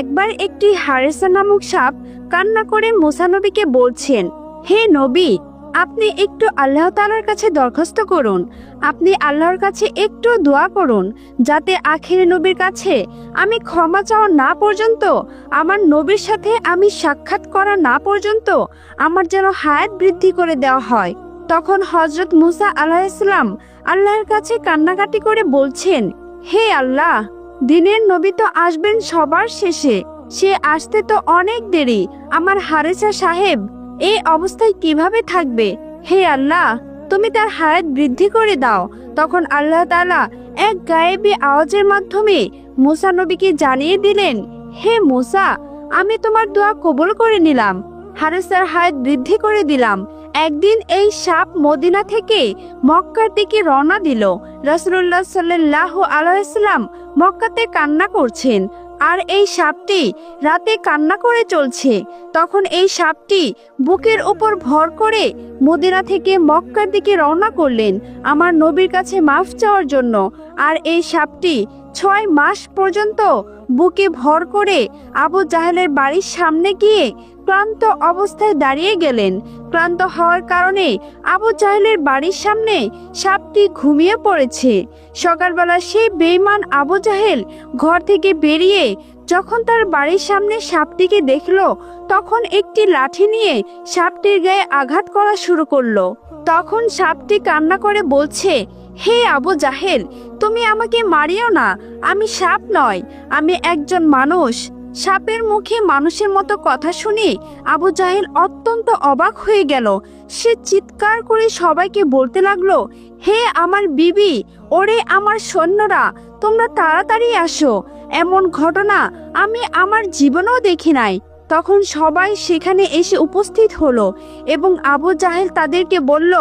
একবার একটি হারেসা নামক সাপ কান্না করে মুসা নবীকে বলছেন, হে নবী, আপনি একটু আল্লাহ তালার কাছে দরখাস্ত করুন। আপনি আল্লাহর কাছে একটু দোয়া করুন, যাতে আখির নবীর কাছে আমি ক্ষমা চাওয়া না পর্যন্ত, আমার নবীর সাথে আমি সাক্ষাৎ করা না পর্যন্ত আমার যেন হায়াত বৃদ্ধি করে দেওয়া হয়। তখন হজরত মুসা আল্লাহ ইসলাম আল্লাহর কাছে কান্নাকাটি করে বলছেন, হে আল্লাহ দিনের নবী তো আসবেন সবার শেষে। সে আসতে তো অনেক দেরি। আমার হারেসা সাহেব, এই অবস্থায় কীভাবে থাকবে? হে আল্লাহ, তুমি তার হায়াত বৃদ্ধি করে দাও। তখন আল্লাহ তাআলা এক গায়েবী আওয়াজের মাধ্যমে মুসা নবীকে জানিয়ে দিলেন, হে মুসা, আমি তোমার দোয়া কবুল করে নিলাম। হারেসার হায়াত বৃদ্ধি করে দিলাম। একদিন এই সাপ মদিনা থেকে মক্কার দিকে রওনা দিল। রাসূলুল্লাহ সাল্লাল্লাহু আলাইহি সাল্লাম মক্কাতে কান্না করছেন। আর এই সাপটি রাতে কান্না করে চলছে। তখন এই সাপটি বুকের উপর ভর করে মদিনা থেকে মক্কার দিকে রওনা করলেন। আমার নবীর কাছে মাফ চাওয়ার জন্য। আর এই সাপটি ছয় মাস পর্যন্ত বুকে ভর করে আবু জাহেলের বাড়ির সামনে গিয়ে ক্লান্ত অবস্থায় দাঁড়িয়ে গেলেন। ক্লান্ত হওয়ার কারণে আবু জাহেলের বাড়ির সামনে সাপটি ঘুমিয়ে পড়েছে। সকালবেলা সেই বেইমান আবু জাহেল ঘর থেকে বেরিয়ে যখন তার বাড়ির সামনে সাপটিকে দেখল, তখন একটি লাঠি নিয়ে সাপটির গায়ে আঘাত করা শুরু করল। তখন সাপটি কান্না করে বলছে, হে আবু জাহেল তুমি আমাকে মারিও না। আমি সাপ নয় আমি একজন মানুষ। সাপের মুখে মানুষের মতো কথা শুনে আবু জাহেল অত্যন্ত অবাক হয়ে গেল। সে চিৎকার করে সবাইকে বলতে লাগল, হে আমার বিবি, ওরে আমার সৈন্যরা, তোমরা তাড়াতাড়ি আসো। এমন ঘটনা আমি আমার জীবনেও দেখি নাই। তখন সবাই সেখানে এসে উপস্থিত হলো এবং আবু জাহেল তাদেরকে বলল,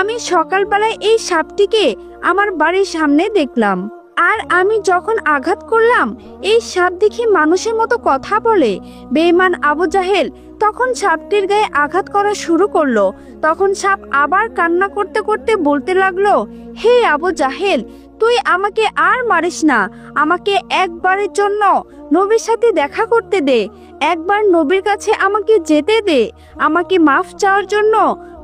আমি সকালবেলায় এই সাপটিকে আমার বাড়ির সামনে দেখলাম। আর আমি যখন আঘাত করলাম, এই সাপ দেখি মানুষের মতো কথা বলে। বেঈমান আবু জাহেল তখন সাপটির গায়ে আঘাত করা শুরু করল। তখন সাপ আবার কান্না করতে করতে বলতে লাগল, হে আবু জাহেল তুই আমাকে আর মারিস না। আমাকে একবারের জন্য নবীর সাথে দেখা করতে দে। একবার নবীর কাছে আমাকে যেতে দে। আমাকে মাফ চাওয়ার জন্য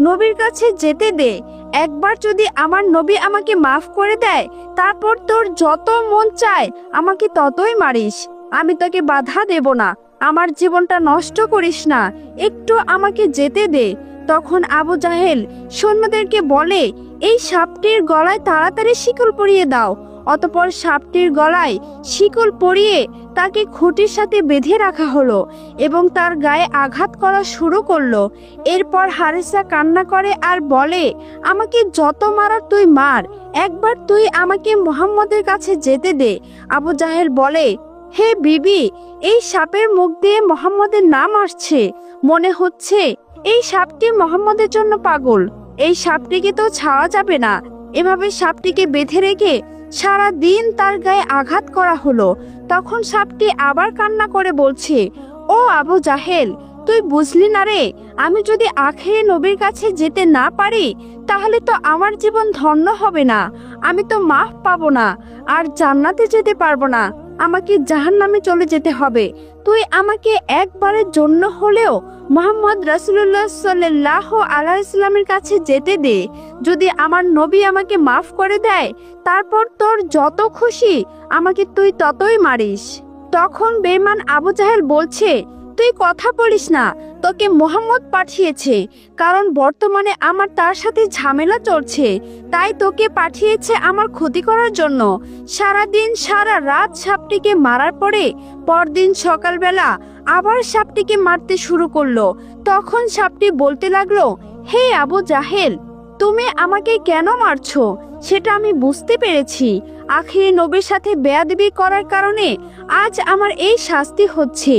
নবীর কাছে যেতে দে। একবার যদি আমার নবী আমাকে মাফ করে দেয়, তারপর তোর যত মন চায়, আমাকে ততই মারিস। আমি তোকে বাধা দেব না। আমার জীবনটা নষ্ট করিস না। একটু আমাকে যেতে দে। তখন আবু জাহেল সৈন্যদেরকে বলে, এই সাপটির গলায় তাড়াতাড়ি শিকল পরিয়ে দাও। অতপর সাপটির গলায় শিকল পরিয়ে তাকে খুঁটির সাথে বেঁধে রাখা হলো এবং তার গায়ে আঘাত করা শুরু করল। এরপর হারিসা কান্না করে আর বলে, আমাকে যত মারার তুই মার, একবার তুই আমাকে মোহাম্মদের কাছে যেতে দে। আবু জাহেল বলে, হে বিবি, এই সাপের মুখ দিয়ে মোহাম্মদের নাম আসছে। মনে হচ্ছে এই সাপটি মোহাম্মদের জন্য পাগল। এই সাপটিকে তো ছাওয়া যাবে না। এভাবে সাপটিকে বেঁধে রেখে সারা দিন তার গায়ে আঘাত করা হলো। তখন সাপটি আবার কান্না করে বলছে, ও আবু জাহেল, তুই বুঝলি না রে? আমি যদি আখেরে নবীর কাছে যেতে না পারি, তাহলে তো আমার জীবন ধন্য হবে না। আমি তো মাফ পাবো না। আর জান্নাতে যেতে পারব না। আমাকে জাহান নামে চলে যেতে হবে। তুই আমাকে একবারের জন্য হলেও মোহাম্মদ রাসুল্লাহ সাল্লাহ আল্লাহ ইসলামের কাছে যেতে দে। যদি আমার নবী আমাকে মাফ করে দেয়, তারপর তোর যত খুশি আমাকে তুই ততই মারিস। তখন বেমান আবু জাহেল বলছে, তুই কথা বলিস না তোকে মোহাম্মদ পাঠিয়েছে, কারণ বর্তমানে আমার তার সাথে ঝামেলা চলছে। তাই তোকে পাঠিয়েছে আমার ক্ষতি করার জন্য। সারা দিন সারা রাত সাপটিকে মারার পরে পরদিন সকালবেলা আবার সাপটিকে মারতে শুরু করল। তখন সাপটি বলতে লাগল, হে আবু জাহেল, তুমি আমাকে কেন মারছো? সেটা আমি বুঝতে পেরেছি। আখিরি নবীর সাথে বেয়াদবি করার কারণে আজ আমার এই শাস্তি হচ্ছে।